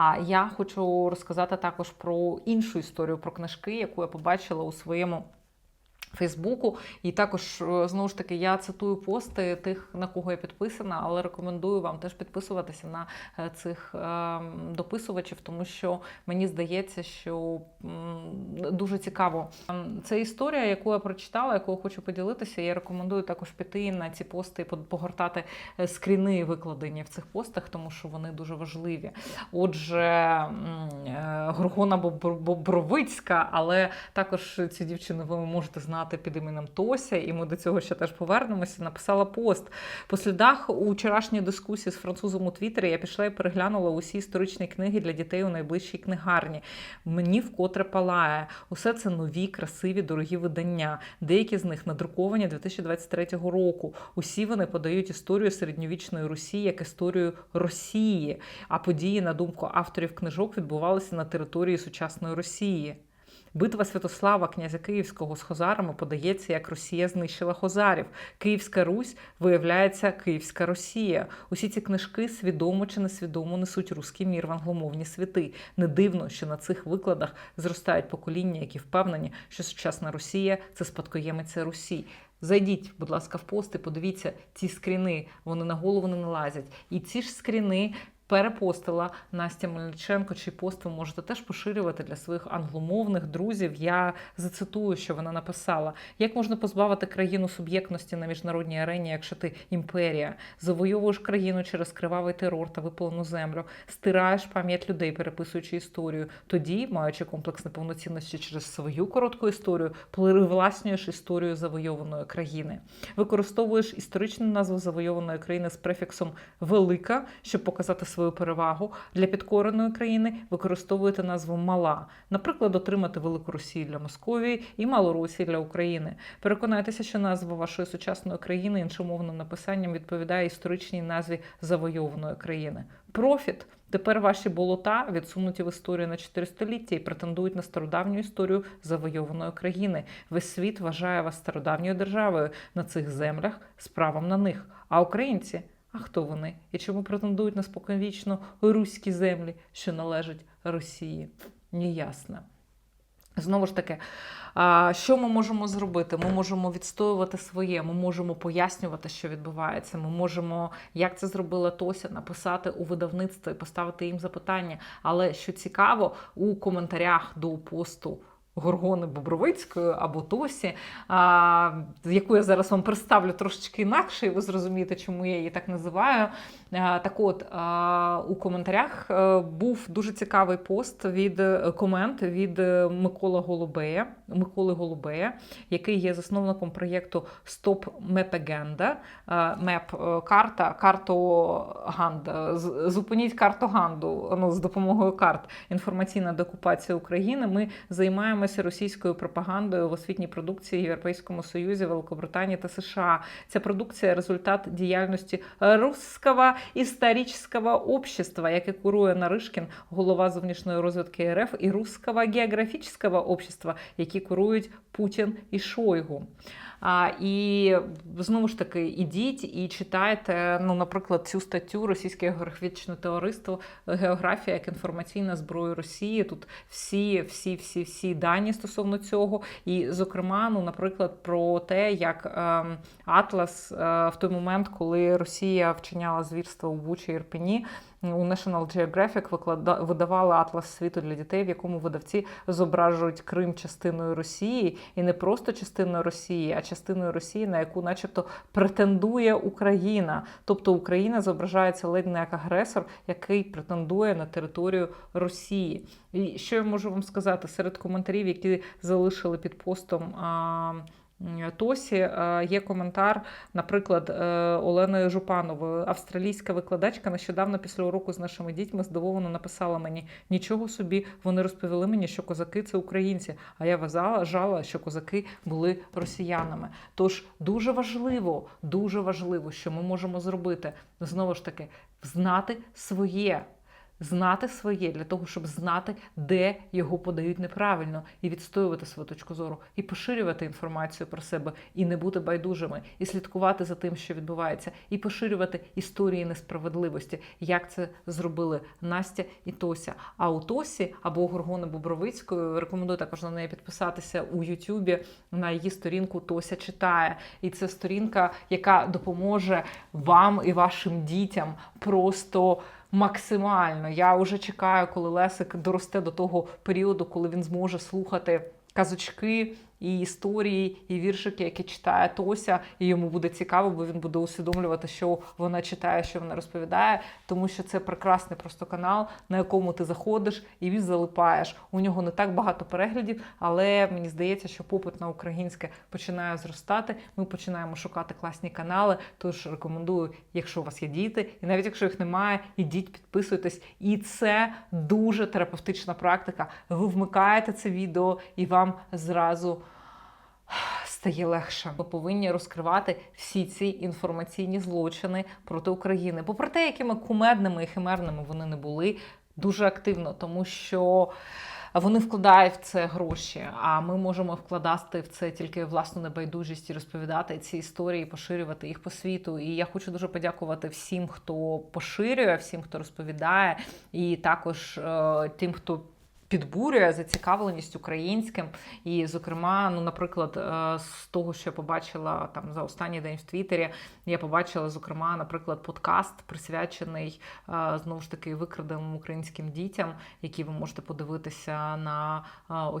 А я хочу розказати також про іншу історію про книжки, яку я побачила у своєму. Фейсбуку, і також е, знову ж таки я цитую пости тих, на кого я підписана, але рекомендую вам теж підписуватися на е, цих е, дописувачів, тому що мені здається, що дуже цікаво. Ем, Це історія, яку я прочитала, яку я хочу поділитися. Я рекомендую також піти на ці пости і погортати скріни викладені в цих постах, тому що вони дуже важливі. Отже, Горгона Бобровицька, але також цю дівчину ви можете знати під іменем Тося, і ми до цього ще теж повернемося. Написала пост. По слідах у вчорашній дискусії з французом у Твіттері я пішла і переглянула усі історичні книги для дітей у найближчій книгарні. Мені вкотре палає. Усе це нові, красиві, дорогі видання. Деякі з них надруковані 2023 року. Усі вони подають історію середньовічної Русі як історію Росії. А події, на думку авторів книжок, відбувалися на території сучасної Росії. Битва Святослава, князя Київського з Хозарами подається, як Росія знищила Хозарів. Київська Русь виявляється Київська Росія. Усі ці книжки свідомо чи несвідомо несуть руський мір в англомовні світи. Не дивно, що на цих викладах зростають покоління, які впевнені, що сучасна Росія це спадкоємиця Русі. Зайдіть, будь ласка, в пост подивіться ці скріни. Вони на голову не налазять. І ці ж скріни перепостила Настя Мельниченко, чий пост ви можете теж поширювати для своїх англомовних друзів. Я зацитую, що вона написала: як можна позбавити країну суб'єктності на міжнародній арені, якщо ти імперія, завойовуєш країну через кривавий терор та випалену землю, стираєш пам'ять людей, переписуючи історію. Тоді, маючи комплекс неповноцінності через свою коротку історію, привласнюєш історію завойованої країни, використовуєш історичну назву завойованої країни з префіксом велика, щоб показати перевагу для підкореної країни. Використовуєте назву мала, наприклад, отримати велику Росію для Московії і малу для України. Переконайтеся, що назва вашої сучасної країни іншомовним написанням відповідає історичній назві завойованої країни. Профіт. Тепер ваші болота відсунуті в історію на 4 століття і претендують на стародавню історію завойованої країни. Весь світ вважає вас стародавньою державою на цих землях з правом на них. А українці, а хто вони? І чому претендують на споконвічно руські землі, що належать Росії? Неясно. Знову ж таки, що ми можемо зробити? Ми можемо відстоювати своє, ми можемо пояснювати, що відбувається. Ми можемо, як це зробила Тося, написати у видавництво і поставити їм запитання. Але що цікаво, у коментарях до посту. Горгони Бобровицької або Тосі, а, яку я зараз вам представлю трошечки інакше, і ви зрозумієте, чому я її так називаю. А, так от, а, у коментарях е, був дуже цікавий пост від е, комент від е, Микола Голубея, Миколи Голубея, який є засновником проєкту Стоп Мепегенда. Меп карта. З- Зупиніть картоганду ну, з допомогою карт. Інформаційна деокупація України. Ми займаємося російською пропагандою в освітній продукції в Європейському Союзі, Великобританії та США. Ця продукція результат діяльності русского історичного общества, яке курує Наришкін, голова зовнішньої розвідки РФ, і русского географічного общества, які курують Путін і Шойгу. І знову ж таки, ідіть і читайте, ну, наприклад, цю статтю Російське географічне товариство Географія як інформаційна зброя Росії. Тут всі, всі, всі, всі дані стосовно цього. І, зокрема, ну, наприклад, про те, як ем, Атлас е, в той момент, коли Росія вчиняла звірства у Бучі Ірпені, у National Geographic виклада... видавали атлас світу для дітей, в якому видавці зображують Крим частиною Росії, і не просто частиною Росії, а частиною Росії, на яку, начебто, претендує Україна. Тобто Україна зображається ледь не як агресор, який претендує на територію Росії. І що я можу вам сказати серед коментарів, які залишили під постом. А... Тосі е, є коментар, наприклад, е, Олени Жупанової, австралійська викладачка, нещодавно після уроку з нашими дітьми здивовано написала мені: нічого собі, вони розповіли мені, що козаки це українці. А я вважала, що козаки були росіянами. Тож дуже важливо, дуже важливо, що ми можемо зробити знову ж таки знати своє. Знати своє, для того, щоб знати, де його подають неправильно, і відстоювати свою точку зору, і поширювати інформацію про себе, і не бути байдужими, і слідкувати за тим, що відбувається, і поширювати історії несправедливості, як це зробили Настя і Тося. А у Тосі або у Горгони Бобровицької рекомендую також на неї підписатися у Ютубі на її сторінку Тося читає. І це сторінка, яка допоможе вам і вашим дітям просто. Максимально. Я вже чекаю, коли Лесик доросте до того періоду, коли він зможе слухати казочки і історії, і віршики, які читає Тося, і йому буде цікаво, бо він буде усвідомлювати, що вона читає, що вона розповідає, тому що це прекрасний просто канал, на якому ти заходиш і він залипаєш. У нього не так багато переглядів, але мені здається, що попит на українське починає зростати. Ми починаємо шукати класні канали. Тож рекомендую, якщо у вас є діти, і навіть якщо їх немає, ідіть, підписуйтесь. І це дуже терапевтична практика. Ви вмикаєте це відео, і вам зразу стає легше. Ми повинні розкривати всі ці інформаційні злочини проти України. Попри те, якими кумедними і химерними вони не були, дуже активно, тому що. Вони вкладають в це гроші, а ми можемо вкладати в це тільки власну небайдужість і розповідати ці історії, поширювати їх по світу. І я хочу дуже подякувати всім, хто поширює, всім, хто розповідає, і також е, тим, хто підбурює зацікавленість українським. І, зокрема, ну, наприклад, е, з того, що я побачила там за останній день в Твіттері, я побачила, зокрема, наприклад, подкаст присвячений е, знову ж таки викраденим українським дітям, які ви можете подивитися на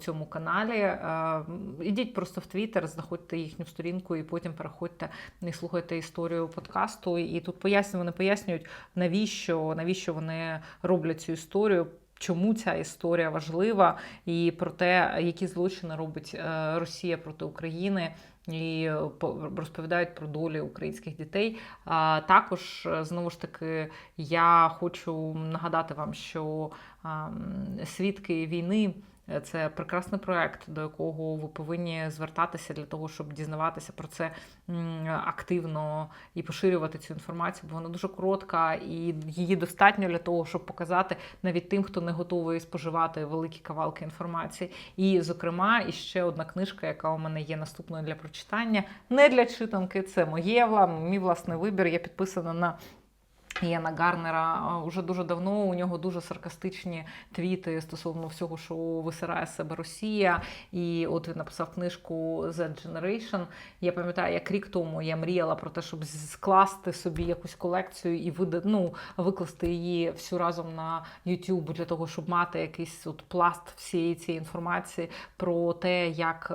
цьому каналі. Е, ідіть просто в Твіттер, знаходьте їхню сторінку і потім переходьте і слухайте історію подкасту. І тут пояснюють, вони пояснюють, навіщо, навіщо вони роблять цю історію чому ця історія важлива, і про те, які злочини робить е, Росія проти України. І розповідають про долі українських дітей. А також е, знову ж таки я хочу нагадати вам, що свідки війни. Це прекрасний проект, до якого ви повинні звертатися для того, щоб дізнаватися про це активно і поширювати цю інформацію, бо вона дуже коротка і її достатньо для того, щоб показати навіть тим, хто не готовий споживати великі кавалки інформації. І, зокрема, іще одна книжка, яка у мене є наступною для прочитання, не для читанки, це моє мій власний вибір. Я підписана на Яна Гарнера вже дуже давно у нього дуже саркастичні твіти стосовно всього, що висирає себе Росія. І от він написав книжку Z Generation. Я пам'ятаю, як рік тому я мріяла про те, щоб скласти собі якусь колекцію і вида, ну, викласти її всю разом на YouTube для того, щоб мати якийсь от пласт всієї цієї інформації про те, як.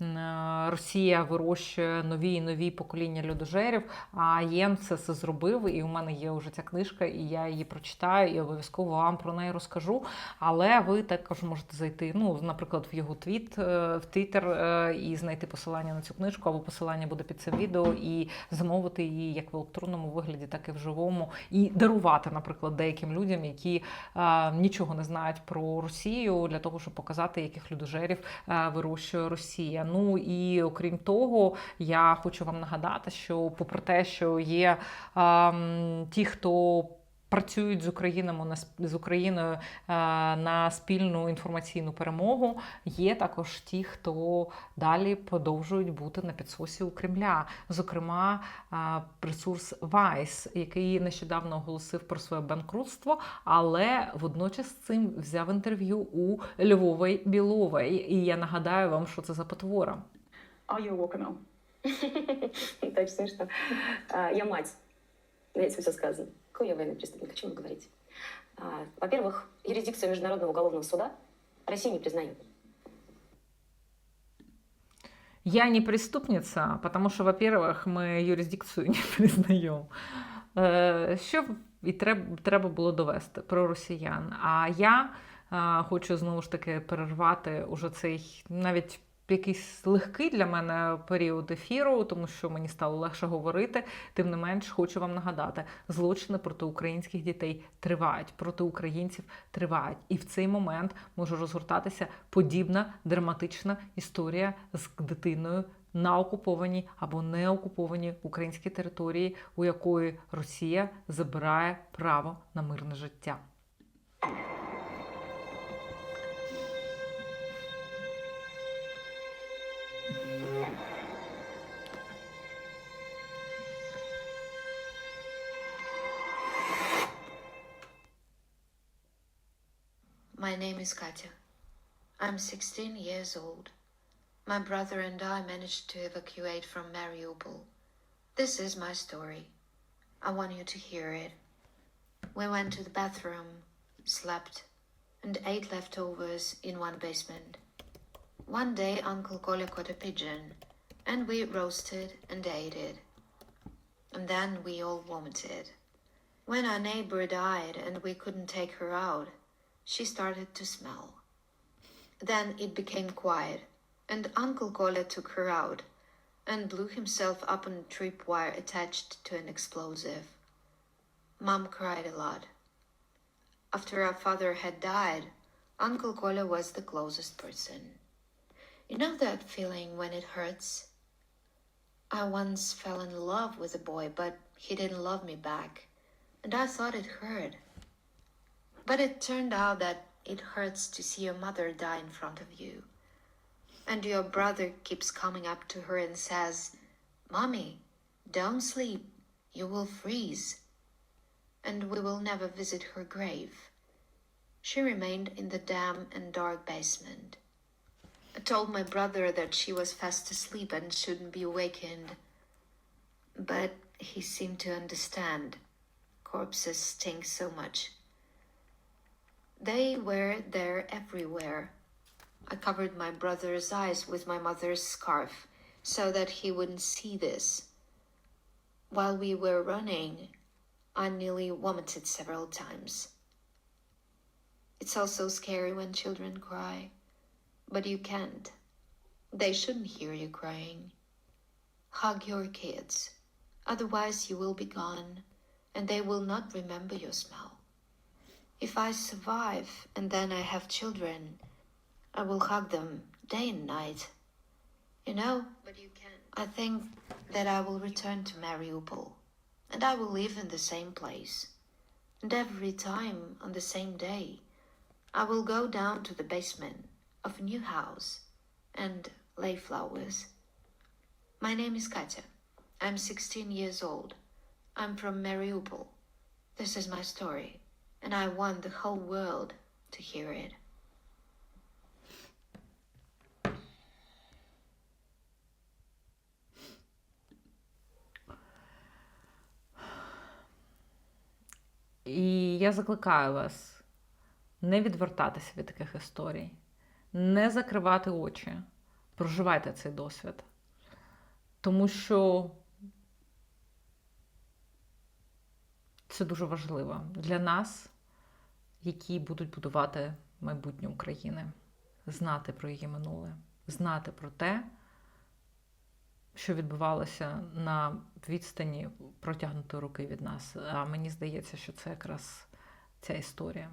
Е, Е, Росія вирощує нові і нові покоління людожерів. А Єн це все зробив, і у мене є вже ця книжка, і я її прочитаю і обов'язково вам про неї розкажу. Але ви також можете зайти, ну, наприклад, в його твіт е, в Твіттер е, і знайти посилання на цю книжку, або посилання буде під цим відео, і замовити її як в електронному вигляді, так і в живому, і дарувати, наприклад, деяким людям, які а, нічого не знають про Росію, для того, щоб показати, яких людожерів а, вирощує Росія. Ну і окрім того, я хочу вам нагадати, що попри те, що є ті, хто Працюють з Україною з Україною на спільну інформаційну перемогу. Є також ті, хто далі продовжують бути на підсосі у Кремля. Зокрема, ресурс Vice, який нещодавно оголосив про своє банкрутство, але водночас цим взяв інтерв'ю у Львової Білової. І я нагадаю вам, що це за потвора. Айова канал. Так смешно. Я мать. Здесь все сказано Какой я военный преступник? О чем вы говорите? Во-первых, юрисдикцию Международного уголовного суда Россия не признает. Я не преступница, потому что, во-первых, мы юрисдикцію не признаємо. Що і треба було довести про росіян. А я хочу знову ж таки перервати уже цей навіть якийсь легкий для мене період ефіру, тому що мені стало легше говорити. Тим не менш, хочу вам нагадати, злочини проти українських дітей тривають, проти українців тривають. І в цей момент може розгортатися подібна драматична історія з дитиною. На окупованій або не окупованій українській території, у якої Росія забирає право на мирне життя. Name is Katya. I'm 16 years old. My brother and I managed to evacuate from Mariupol. This is my story. I want you to hear it. We went to the bathroom, slept, and ate leftovers in one basement. One day, Uncle Kolya caught a pigeon, and we roasted and ate it. And then we all vomited. When our neighbor died and we couldn't take her out, she started to smell. Then it became quiet, and Uncle Kolya took her out and blew himself up on a tripwire attached to an explosive. Mom cried a lot. After our father had died, Uncle Kolya was the closest person. You know that feeling when it hurts? I once fell in love with a boy, but he didn't love me back, and I thought it hurt. But it turned out that it hurts to see your mother die in front of you. And your brother keeps coming up to her and says, Mommy, don't sleep, you will freeze. And we will never visit her grave. She remained in the damp and dark basement. I told my brother that she was fast asleep and shouldn't be awakened. But he seemed to understand. Corpses stink so much. They were there everywhere. I covered my brother's eyes with my mother's scarf so that he wouldn't see this. While we were running, I nearly vomited several times. It's also scary when children cry, but you can't. They shouldn't hear you crying. Hug your kids, otherwise, you will be gone and they will not remember your smell. If I survive and then I have children, I will hug them day and night. You know, but you. I think that I will return to Mariupol and I will live in the same place. And every time on the same day, I will go down to the basement of a new house and lay flowers. My name is Katya. I'm 16 years old. I'm from Mariupol. This is my story and I want the whole world to hear it. І я закликаю вас не відвертатися від таких історій, не закривати очі, проживайте цей досвід. Тому що це дуже важливо для нас, які будуть будувати майбутнє України, знати про її минуле, знати про те, що відбувалося на відстані протягнутої руки від нас. А мені здається, що це якраз ця історія.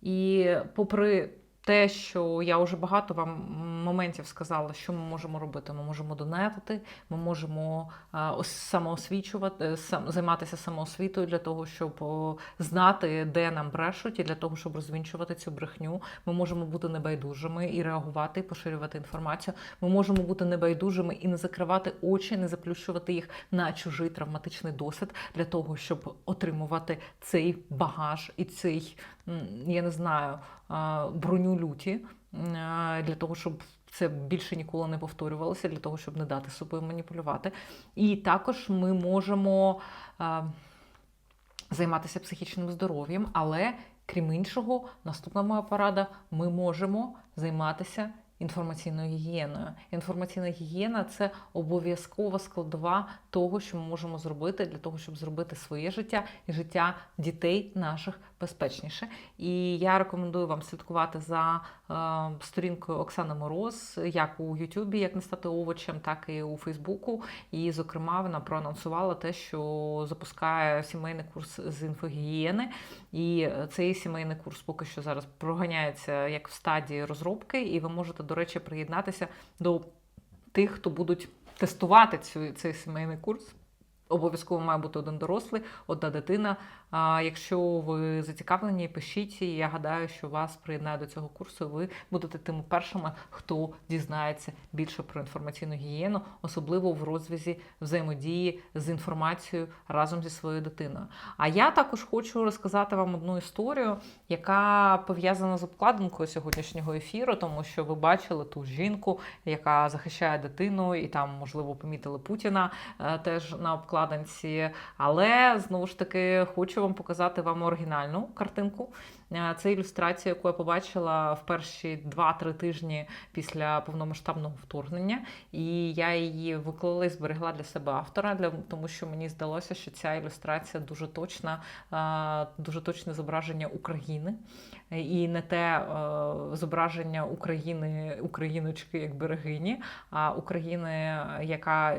І попри те, що я вже багато вам моментів сказала, що ми можемо робити. Ми можемо донетити, ми можемо а, самоосвічувати, сам, займатися самоосвітою для того, щоб знати, де нам брешуть, і для того, щоб розвінчувати цю брехню. Ми можемо бути небайдужими і реагувати, і поширювати інформацію. Ми можемо бути небайдужими і не закривати очі, не заплющувати їх на чужий травматичний досвід для того, щоб отримувати цей багаж і цей, я не знаю, броню люті для того, щоб це більше ніколи не повторювалося, для того, щоб не дати собою маніпулювати. І також ми можемо займатися психічним здоров'ям, але крім іншого, наступна моя порада: ми можемо займатися інформаційною гігієною. Інформаційна гігієна це обов'язкова складова того, що ми можемо зробити для того, щоб зробити своє життя і життя дітей наших безпечніше. І я рекомендую вам слідкувати за е, сторінкою Оксани Мороз, як у Ютубі, як не стати овочем, так і у Фейсбуку. І, зокрема, вона проанонсувала те, що запускає сімейний курс з інфогігієни. І цей сімейний курс поки що зараз проганяється як в стадії розробки, і ви можете, до речі, приєднатися до тих, хто будуть тестувати цю, цей сімейний курс. Обов'язково має бути один дорослий, одна дитина, якщо ви зацікавлені, пишіть. Я гадаю, що вас приєднає до цього курсу. Ви будете тими першими, хто дізнається більше про інформаційну гігієну, особливо в розв'язі взаємодії з інформацією разом зі своєю дитиною. А я також хочу розказати вам одну історію, яка пов'язана з обкладинкою сьогоднішнього ефіру, тому що ви бачили ту жінку, яка захищає дитину, і там, можливо, помітили Путіна е, теж на обкладинці. Але знову ж таки хочу вам показати вам оригінальну картинку. Е, Це ілюстрація, яку я побачила в перші 2-3 тижні після повномасштабного вторгнення. І я її виклала і зберегла для себе автора, для тому що мені здалося, що ця ілюстрація дуже точна, е, дуже точне зображення України. І не те е, зображення України, україночки як берегині, а України, яка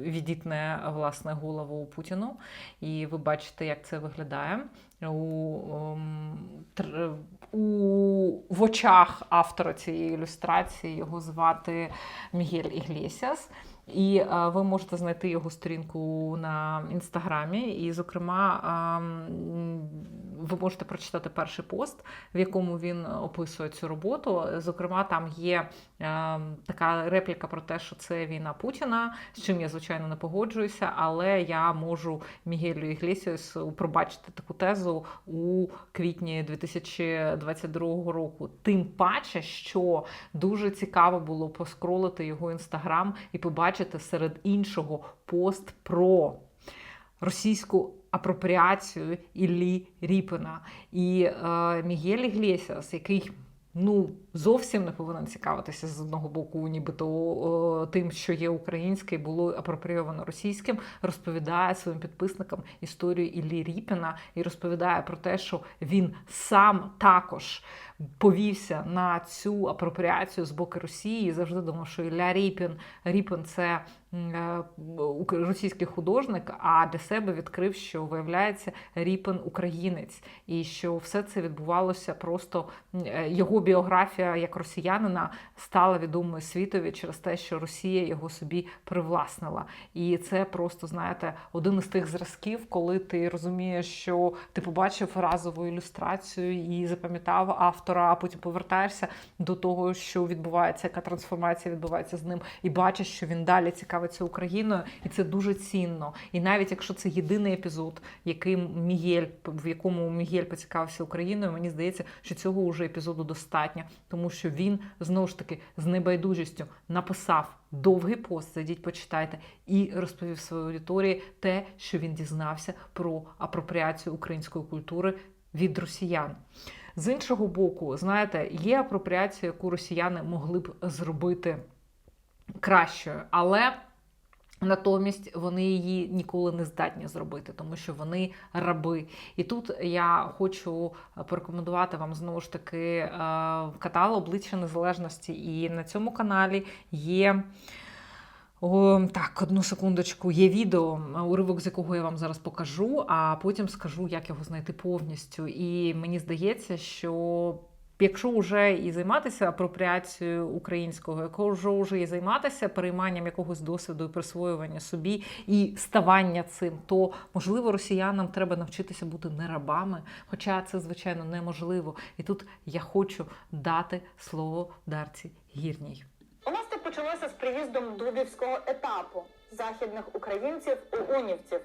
відітне власне голову Путіну. І ви бачите, як це виглядає. У, ем, у, в очах автора цієї ілюстрації його звати Мігель Іглесіас. І е, ви можете знайти його сторінку на інстаграмі. І, зокрема, ем, ви можете прочитати перший пост, в якому він описує цю роботу. Зокрема, там є така репліка про те, що це війна Путіна, з чим я звичайно не погоджуюся, але я можу Мігелю Іглесіасу пробачити таку тезу у квітні 2022 року. Тим паче, що дуже цікаво було поскролити його інстаграм і побачити серед іншого пост про російську апропріацію Іллі Ріпина. І е, Мігель Іглесіас, який ну зовсім не повинен цікавитися з одного боку, нібито тим, що є українське, було апропрійовано російським, розповідає своїм підписникам історію Іллі Ріпіна і розповідає про те, що він сам також повівся на цю апропріацію з боку Росії. і Завжди думав, що Ілля Ріпін Ріпін це е, російський художник, а для себе відкрив, що виявляється Ріпін українець, і що все це відбувалося просто е, його біографія як росіянина стала відомою світові через те, що Росія його собі привласнила. І це просто знаєте один із тих зразків, коли ти розумієш, що ти побачив разову ілюстрацію і запам'ятав автора, а потім повертаєшся до того, що відбувається, яка трансформація відбувається з ним, і бачиш, що він далі цікавиться Україною, і це дуже цінно. І навіть якщо це єдиний епізод, який Мігель, в якому Мігель поцікавився Україною, мені здається, що цього вже епізоду достатньо, тому що він знову ж таки з небайдужістю написав довгий пост, зайдіть, почитайте, і розповів своїй аудиторії те, що він дізнався про апропріацію української культури від росіян. З іншого боку, знаєте, є апропріація, яку росіяни могли б зробити кращою, але натомість вони її ніколи не здатні зробити, тому що вони раби. І тут я хочу порекомендувати вам знову ж таки е, канал обличчя незалежності. І на цьому каналі є. О, так, одну секундочку. Є відео, уривок з якого я вам зараз покажу, а потім скажу, як його знайти повністю. І мені здається, що якщо вже і займатися апропріацією українського, якщо вже і займатися перейманням якогось досвіду і присвоювання собі і ставання цим, то можливо росіянам треба навчитися бути не рабами, хоча це звичайно неможливо. І тут я хочу дати слово Дарці Гірній. У нас так почалося з приїздом Дубівського етапу західних українців у унівців.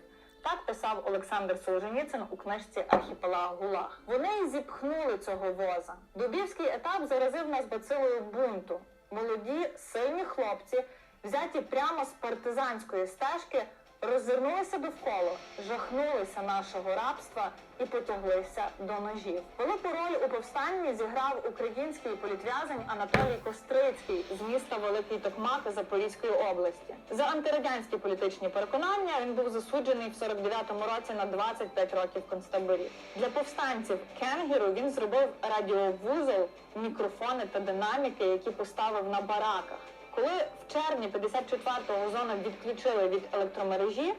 Так писав Олександр Солженіцин у книжці Архіпелаг Гулаг. Вони зіпхнули цього воза. Дубівський етап заразив нас бацилою бунту. Молоді, сильні хлопці, взяті прямо з партизанської стежки, роззирнулися довкола, жахнулися нашого рабства і потяглися до ножів. Велику роль у повстанні зіграв український політв'язень Анатолій Кострицький з міста Великий Токмак Запорізької області. За антирадянські політичні переконання він був засуджений в 49-му році на 25 років в концтаборі. Для повстанців Кенгеру він зробив радіовузол, мікрофони та динаміки, які поставив на бараках. Коли в червні 54-го зону відключили від електромережі,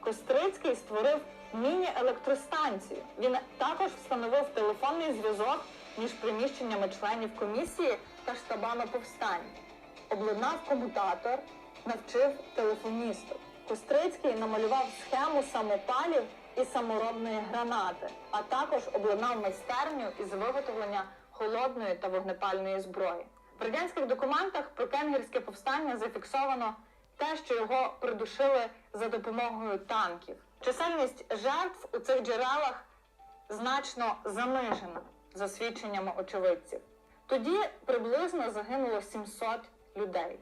Кострицький створив міні-електростанцію. Він також встановив телефонний зв'язок між приміщеннями членів комісії та штабами повстань. Обладнав комутатор, навчив телефоністів. Кострицький намалював схему самопалів і саморобної гранати, а також обладнав майстерню із виготовлення холодної та вогнепальної зброї. В радянських документах про кенгерське повстання зафіксовано те, що його придушили за допомогою танків. Чисельність жертв у цих джерелах значно занижена за свідченнями очевидців. Тоді приблизно загинуло 700 людей.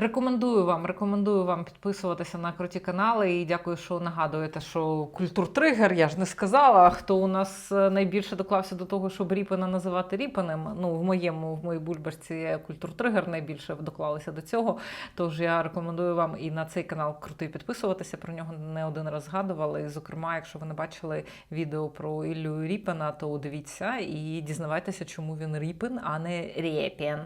Рекомендую вам, рекомендую вам підписуватися на круті канали. І дякую, що нагадуєте, що культуртригер, я ж не сказала. Хто у нас е, найбільше доклався до того, щоб Ріпена називати Ріпенем. Ну, в моєму, в моїй бульбашці культуртригер найбільше доклалися до цього. Тож я рекомендую вам і на цей канал крутий підписуватися. Про нього не один раз згадували. Зокрема, якщо ви не бачили відео про Іллю Ріпена, то дивіться і дізнавайтеся, чому він Ріпен, а не Рєпін.